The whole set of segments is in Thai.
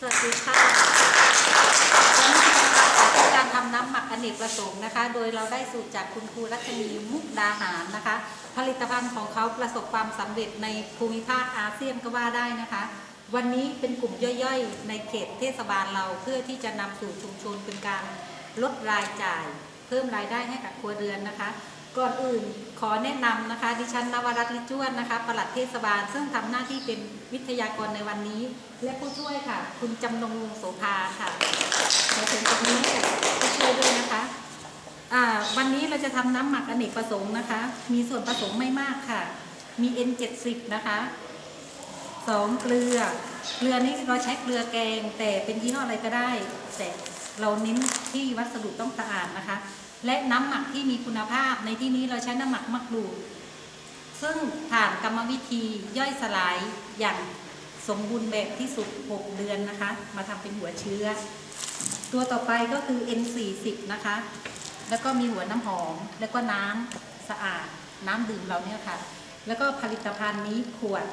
สวัสดีค่ะวันนี้จะมาสาธิตการทำน้ำหมักอเนกประสงค์นะคะ โดยเราได้สูตรจากคุณครูรัชนีมุกดาหารนะคะ ผลิตภัณฑ์ของเขาประสบความสำเร็จในภูมิภาคอาเซียนก็ว่าได้นะคะ วันนี้เป็นกลุ่มย่อยๆ ในเขตเทศบาลเราเพื่อที่จะนำสู่ชุมชนเป็นการลดรายจ่าย เพิ่มรายได้ให้กับครัวเรือนนะคะ ก่อนอื่นขอแนะนำนะคะ ดิฉันนวรัตน์ลิจวนนะคะปลัดเทศบาล ซึ่งทำหน้าที่เป็นวิทยากรในวันนี้ และผู้ช่วยค่ะ คุณจำนงวงโสภาค่ะขอเชิญตรงนี้กับผู้ช่วยด้วยนะคะอ่าวันนี้เราจะทำน้ำหมักอเนกประสงค์นะคะ มีส่วนผสมไม่มากค่ะ มี N70 นะคะสองเกลือ เกลือนี้เราใช้เกลือแกง แต่เป็นยี่ห้ออะไรก็ได้ แต่เราเน้นที่วัสดุต้องสะอาดนะคะ และน้ำหมักที่มีคุณภาพ ในที่นี้เราใช้น้ำหมักมะกรูด ซึ่งผ่านกรรมวิธีย่อยสลายอย่างสมบูรณ์แบบที่สุด 6 เดือนนะคะ มาทำเป็นหัวเชื้อ ตัวต่อไปก็คือ N40 นะคะ แล้วก็มีหัวน้ำหอม แล้วก็น้ำสะอาด น้ำดื่มเราเนี่ยค่ะ แล้วก็ผลิตภัณฑ์นี้ขวด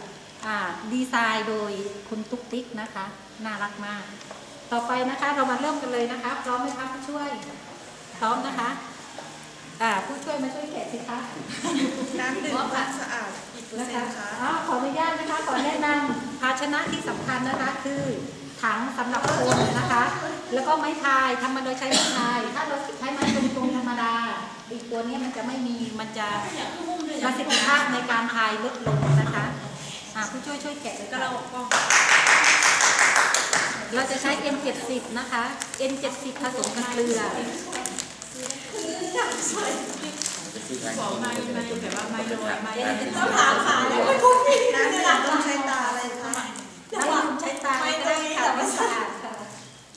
ดีไซน์โดยคุณตุ๊กติ๊กนะคะ น่ารักมาก ต่อไปนะคะเรามาเริ่มกันเลยนะคะพร้อมไหมคะผู้ช่วย พร้อมนะคะ อ่าผู้ช่วยมาช่วยแกะสิคะน้ำดื่มน้ำสะอาดกี่เปอร์นะเซ็นคะต์คะอ๋อขออนุญาตนะคะ ขอแนะนำภาชนะที่สำคัญนะคะคือถังสำหรับคนนะคะ แล้วก็ไม้พายทำมาโดยใช้ไม้พาย ถ้าเราใช้ไม้ตรงๆธรรมดาอีกตัวนี้มันจะไม่มีมันจะประสิทธิภาพในการพายลดลงนะคะอ่าผู้ช่วยช่วยแกะเลยก็ค่ะเราก็เราจะใช้ N70 นะคะ N70 ผสมกับเกลือ บอกไม่ไม่แต่ว่าไม่โดยไม่ต้องถามหาเลยน้ำดื่มต้องใช้ตาอะไรคะน้ำมันใช้ตาไม่ได้ค่ะไม่สะอาดค่ะ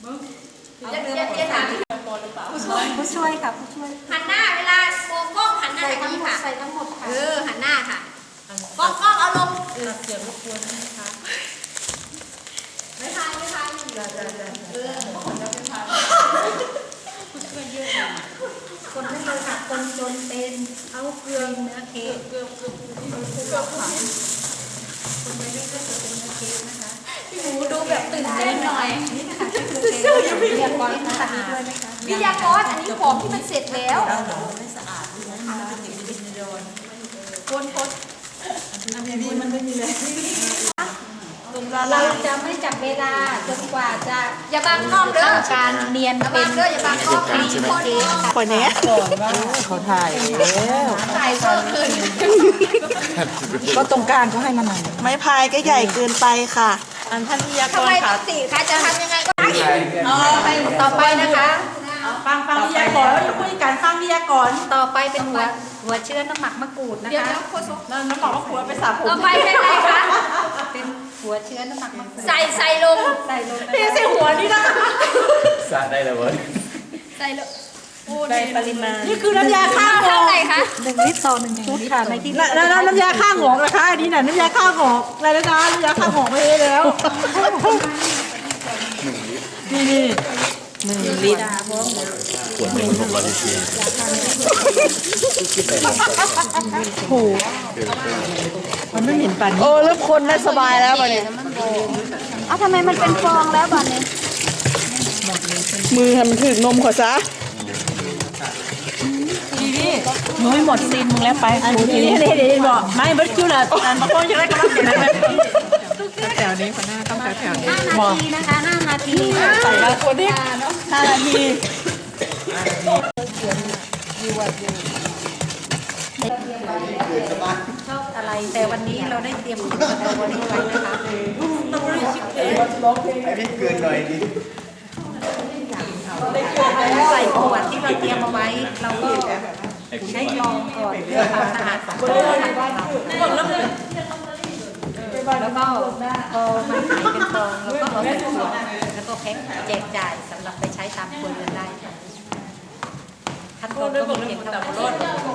เอาเกลือมาใส่ผู้ช่วยผู้ช่วยค่ะผู้ช่วยหันหน้าเวลาโกงกล้องหันหน้าใส่อย่างทั้งนี้หมดค่ะใส่ทั้งหมดค่ะเออหันหน้าค่ะกล้องกล้องเอาลงเสียงรบกวนนะคะ ไม่พายไม่พาย จะจะจะเออ คนได้เลยค่ะคนจน เป็นเอาเกลือเนื้อเค้กเกลือเกลือเกลือบคนไม่ได้ก็จะเป็นเนื้อเค้กนะคะพี่หมูดูแบบตื่นเต้นหน่อยนี่ค่ะเสื้อเค้กเรียกว่าสะอาดด้วยไหมคะวิทยากรอันนี้ของที่มันเสร็จแล้วเราไม่สะอาดด้วยนะมันจะติดดินโดนคนคนอันนี้มันไม่มีเลย เราจะไม่จับเวลาจนกว่าจะอย่าบังกล้องเด้อทำการเนียนอย่าเป็บันงเด้ออย่าบังกล้องมีคนเค้กค่ะคนนี้ก่อนว่าเขาถ่ายแล้วถ่ายโซ่คืนก็ตรงกลางก็ให้มันหน่อยไม้พายก็ใหญ่เกินไปค่ะ อันท่านวิทยากทำรไมต้ค่ะองตีคะจะทำยังไงก็ได้ต่อไปนะคะ ฟังฟังวิทยากรแล้วอย่าคุยกันฟังวิทยากรต่อไปเป็นหัวหัวเชื้อน้ำหมักมะกรูดนะเดี๋ยวคะ แล้วโคโซนั่นน้องบอกว่าผัวไปสระผม ต่อไปเป็นอะไรคะ เป็นหัวเชื้อน้ำหมักมะกรูดใส่ใส่ลงใส่ลงนะพี่คะใส่หัวนี่นะคะสระได้เลยเว้ยใส่ลงได้ปริมาณนี่คือน้ำยาข้างหเท่างไหร่คะหนึ่งลิตรต่อหนึ่งชุดค่ะในที่แล้วแล้วน้ำยาข้างหงนะคะอันนี้น่ะน้ำยาข้างหงอะไรนะน้ำยาข้างหงไม่ได้แล้วนี่นี่ หนึ่งลิตรขวดหนึ่งหกร้อยซีซีมันไม่เหม็นปันโอ้เริ่มคนได้สบายแล้วป่ะเนี่ยเอาทำไมมันเป็นฟองแล้วบ้านนี้ มือทำถึงนมขอซะหนูไม่หมดซีนมึงแล้วไปหนูนี่นี่นี่บอกไม่เบิร์ดคิวละอันบางคนจะได้กำลังใจไหม แถวนี้คนหน้าต้องแถวนี้ห้านาทีนะคะห้านาทีใส่ละคนนี้ห้านาทีชอบอะไรแต่วันนี้เราได้เตรียมอุปกรณ์ไว้นะคะให้พี่เกินหน่อยดิใส่ขวดที่เราเตรียมเอาไว้ เราก็ใช้ยองก่อนเพื่อความสะอาดของตัวของเรา แล้วก็พอมันหายเป็นฟองแล้วก็เอาไปขวดแล้วก็แพ็คแจกจ่ายสำหรับไปใช้ตามครัวเรือนได้ค่ะขั้นตอนก็มีเพียงเท่านั้น